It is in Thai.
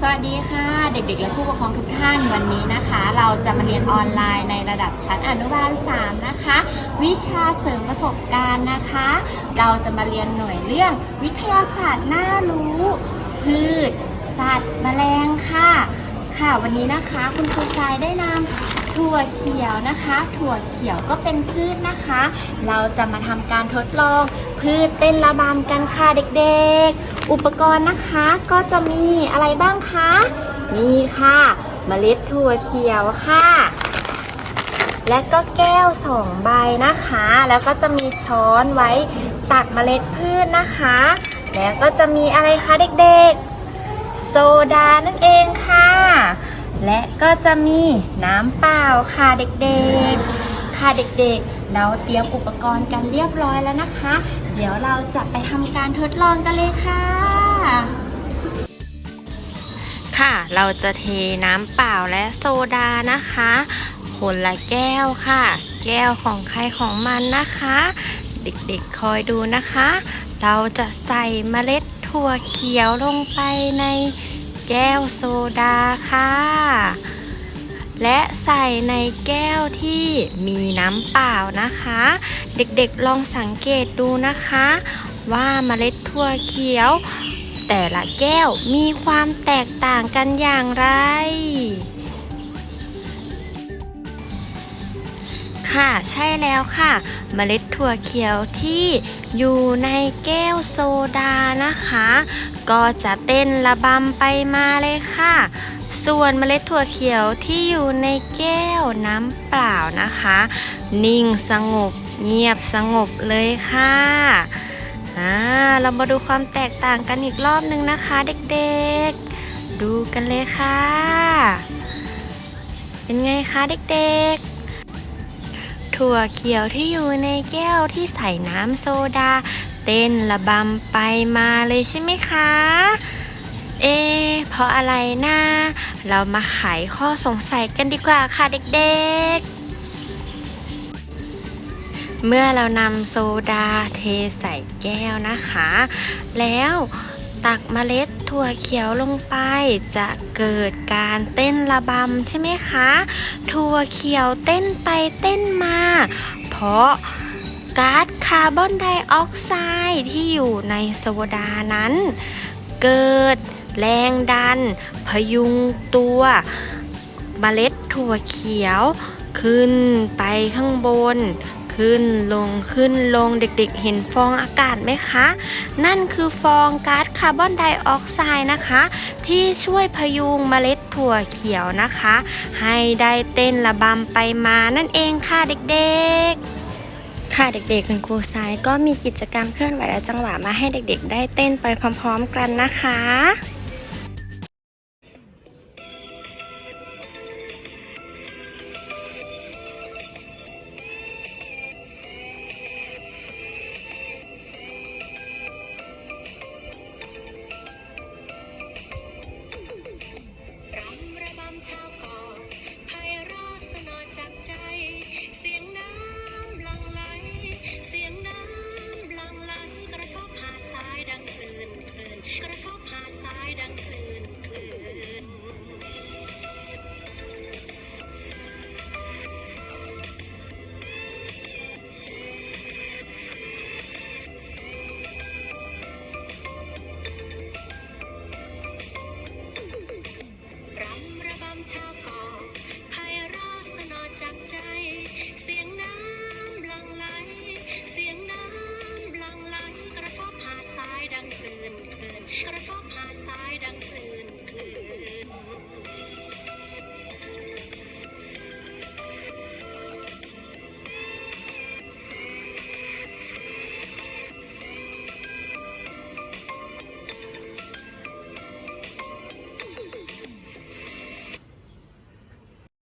สวัสดีค่ะเด็กๆ และผู้ปกครองทุกท่านวันนี้นะคะ เราจะมาเรียนออนไลน์ในระดับชั้นอนุบาล 3 นะคะ วิชาเสริมประสบการณ์นะคะ เราจะมาเรียนหน่วยเรื่องวิทยาศาสตร์น่ารู้ พืช สัตว์แมลงค่ะ ค่ะวันนี้นะคะ คุณครูชายได้นำ ถั่วเขียวนะคะ ถั่วเขียวก็เป็นพืชนะคะ เราจะมาทำการทดลองพืชเต้นระบำกันค่ะเด็กๆ อุปกรณ์นะคะก็จะมีอะไรบ้างคะนี่ค่ะเมล็ดถั่วเขียวค่ะ และก็แก้วสองใบนะคะ แล้วก็จะมีช้อนไว้ตักเมล็ดพืชนะคะ แล้วก็จะมีอะไรคะเด็กๆ โซดานั่นเองค่ะ และก็จะมีน้ำเปล่าค่ะเด็กๆ ค่ะเด็กๆ เราเตรียมอุปกรณ์กันเรียบร้อยแล้วนะคะ เดี๋ยวเราจะไปทำการทดลองกันเลยค่ะ ค่ะเราจะเทน้ำเปล่าและโซดานะคะคนละแก้วค่ะ แก้วของใครของมันนะคะ เด็กๆคอยดูนะคะ เราจะใส่เมล็ดถั่วเขียวลงไปใน แก้วโซดาค่ะ และใส่ในแก้วที่มีน้ำเปล่านะคะ เด็กๆลองสังเกตดูนะคะ ว่าเมล็ดถั่วเขียว แต่ละแก้วมีความแตกต่างกันอย่างไร ค่ะใช่แล้วค่ะ เมล็ดถั่วเขียวที่อยู่ในแก้วโซดานะคะ ก็จะเต้นระบำไปมาเลยค่ะ ส่วนเมล็ดถั่วเขียวที่อยู่ในแก้วน้ำเปล่านะคะ นิ่งสงบเงียบสงบเลยค่ะอ่าเรามาดูความแตกต่างกันอีกรอบนึงนะคะเด็กๆ ดูกันเลยค่ะ เป็นไงคะเด็กๆ ถั่วเขียวที่อยู่ในแก้วที่ใส่น้ำโซดา เต้นระบำไปมาเลยใช่ไหมคะ เอะเพราะอะไรนะ เรามาไขข้อสงสัยกันดีกว่าค่ะเด็กๆเมื่อเรานำโซดาเทใส่แก้วนะคะ แล้ว ตักเมล็ดถั่วเขียวลงไป จะเกิดการเต้นระบำใช่ไหมคะ ถั่วเขียวเต้นไปเต้นมา เพราะก๊าซคาร์บอนไดออกไซด์ที่อยู่ในโซดานั้น เกิดแรงดัน พยุงตัวเมล็ดถั่วเขียว ขึ้นไปข้างบน ขึ้นลงขึ้นลงเด็กๆ เห็นฟองอากาศไหมคะ นั่นคือฟองก๊าซคาร์บอนไดออกไซด์นะคะ ที่ช่วยพยุงเมล็ดถั่วเขียวนะคะ ให้ได้เต้นระบำไปมานั่นเองค่ะเด็กๆค่ะเด็กๆคุณครูทรายก็มีกิจกรรมเคลื่อนไหวและจังหวะมาให้เด็กๆ ได้เต้นไปพร้อม ๆ กันนะคะ